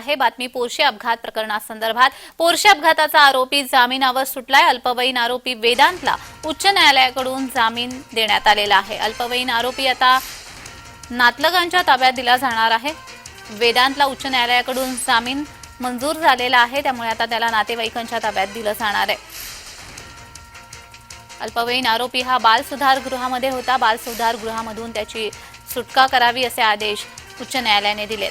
आहे. बातमी पोरशे अपघात प्रकरणासंदर्भात. पोरशे अपघाताचा आरोपी जामिनावर सुटलाय. अल्पवयीन आरोपी वेदांतला उच्च न्यायालयाकडून जामीन देण्यात आलेला आहे. अल्पवयीन आरोपी आता नातलगांच्या ताब्यात दिला जाणार आहे. वेदांतला उच्च न्यायालयाकडून जामीन मंजूर झालेला आहे. त्यामुळे आता त्याला नातेवाईकांच्या ताब्यात दिलं जाणार आहे. अल्पवयीन आरोपी हा बाल सुधार गृहामध्ये होता. बाल सुधार गृहामधून त्याची सुटका करावी असे आदेश उच्च न्यायालयाने दिलेत.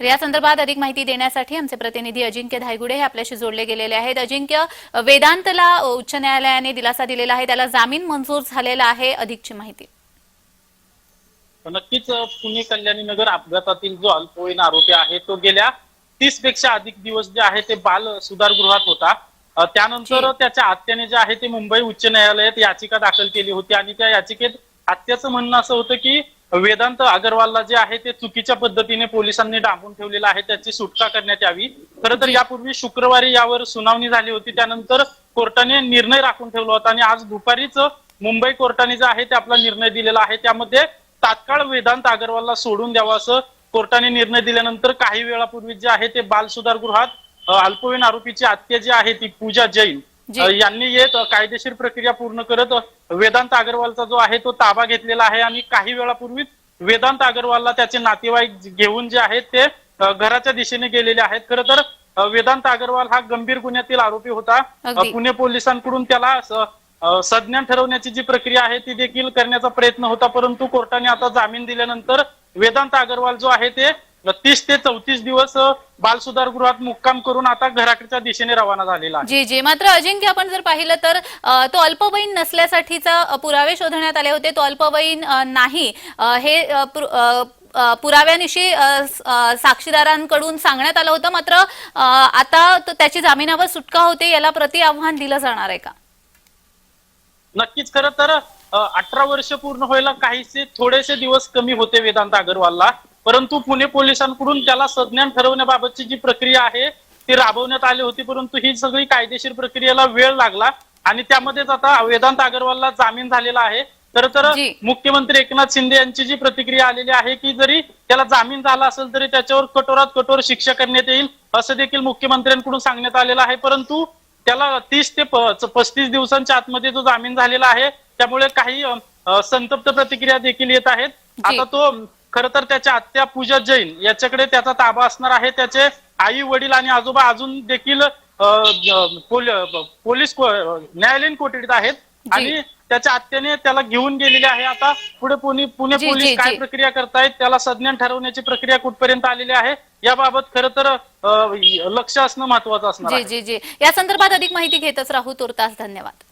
तर या संदर्भात अधिक माहिती देण्यासाठी आमचे प्रतिनिधी अजिंक्य धायगुडे हे आपल्याशी जोडले गेलेले आहेत. अजिंक्य वेदांतला उच्च न्यायालयाने दिलासा दिलेला आहे. त्याला जामीन मंजूर झालेला आहे अधिकची माहिती. नक्कीच पुणे कल्याणी नगर अपघातातील जो अल्पवयीन आरोपी आहे तो गेल्या तीसपेक्षा अधिक दिवस जे आहे ते बाल सुधारगृहात होता. त्यानंतर. त्याच्या आत्याने जे आहे ते मुंबई उच्च न्यायालयात याचिका दाखल केली होती. आणि त्या याचिकेत आत्याचं म्हणणं असं होतं की वेदांत अगरवालला जे आहे ते चुकीच्या पद्धतीने पोलिसांनी डांबून ठेवलेलं आहे त्याची सुटका करण्यात यावी. खरं तर यापूर्वी शुक्रवारी यावर सुनावणी झाली होती त्यानंतर कोर्टाने निर्णय राखून ठेवला होता आणि आज दुपारीच मुंबई कोर्टाने जे आहे ते आपला निर्णय दिलेला आहे. त्यामध्ये तात्काळ वेदांत अगरवालला सोडून द्यावं असं कोर्टाने निर्णय दिल्यानंतर काही वेळापूर्वी जे आहे ते बाल सुधार गृहात अल्पवयीन आरोपीची हत्या जी आहे ती पूजा जैन यांनी येत कायदेशीर प्रक्रिया पूर्ण करत वेदांत अगरवालचा जो आहे तो ताबा घेतलेला आहे आणि काही वेळापूर्वीच वेदांत अगरवालला त्याचे नातेवाईक घेऊन जे आहेत ते घराच्या दिशेने गेलेले आहेत. खरं तर वेदांत अगरवाल हा गंभीर गुन्ह्यातील आरोपी होता. पुणे पोलिसांकडून त्याला संज्ञान ठरवण्याची जी प्रक्रिया आहे ती देखील करण्याचा प्रयत्न होता. परंतु कोर्टाने आता जामीन दिल्यानंतर वेदांत अगरवाल जो आहे ते तीस ते चौतीस दिवस अ, बाल सुधारगृहात मुक्काम करून आता घराकडच्या दिशेने रवाना झालेला आहे. जी जी. मात्र अजिंक्य आपण जर पाहिलं तर तो अल्पवयीन नसल्यासाठीचा पुरावे शोधण्यात आले होते. तो अल्पवयीन नाही. हे पुराव्यानिशी साक्षीदारांकडून सांगण्यात आलं होतं. मात्र आता तो- त्याची जामिनावर सुटका होते याला प्रति आव्हान दिलं जाणार आहे का? नक्कीच खरं तर अठरा वर्ष पूर्ण व्हायला काहीसे थोडेसे दिवस कमी होते वेदांत अगरवालला परंतु पुणे पोलिसांकडून त्याला संज्ञान ठरवण्याबाबतची जी प्रक्रिया आहे ती राबवण्यात आली होती परंतु ही सगळी कायदेशीर प्रक्रियेला वेळ लागला आणि त्यामध्येच आता वेदांत अगरवालला जामीन झालेला आहे तर तर. मुख्यमंत्री एकनाथ शिंदे यांची जी प्रतिक्रिया आलेली आहे की जरी त्याला जामीन झाला असेल तरी त्याच्यावर कठोरात कठोर शिक्षा करण्यात येईल असं देखील मुख्यमंत्र्यांकडून सांगण्यात आलेलं आहे परंतु त्याला तीस ते पस्तीस दिवसांच्या आतमध्ये जो जामीन झालेला आहे त्यामुळे काही संतप्त प्रतिक्रिया देखील येत आहेत. आता तो खर तर त्याच्या आत्या पूजा जैन याच्याकडे त्याचा ताबा असणार आहे. त्याचे आई वडील आणि आजोबा अजून देखील पोलीस न्यायालयीन कोठडीत आहेत. आणि त्याच्या आत्याने त्याला घेऊन गेलेले आहे. आता पुढे पुणे पुणे पोलीस काय. प्रक्रिया करतायत त्याला संज्ञान ठरवण्याची प्रक्रिया कुठपर्यंत आलेली आहे याबाबत खरं तर लक्ष असणं महत्वाचं असणार जी जी जी. या संदर्भात अधिक माहिती घेतच राहू. तुर्तास धन्यवाद.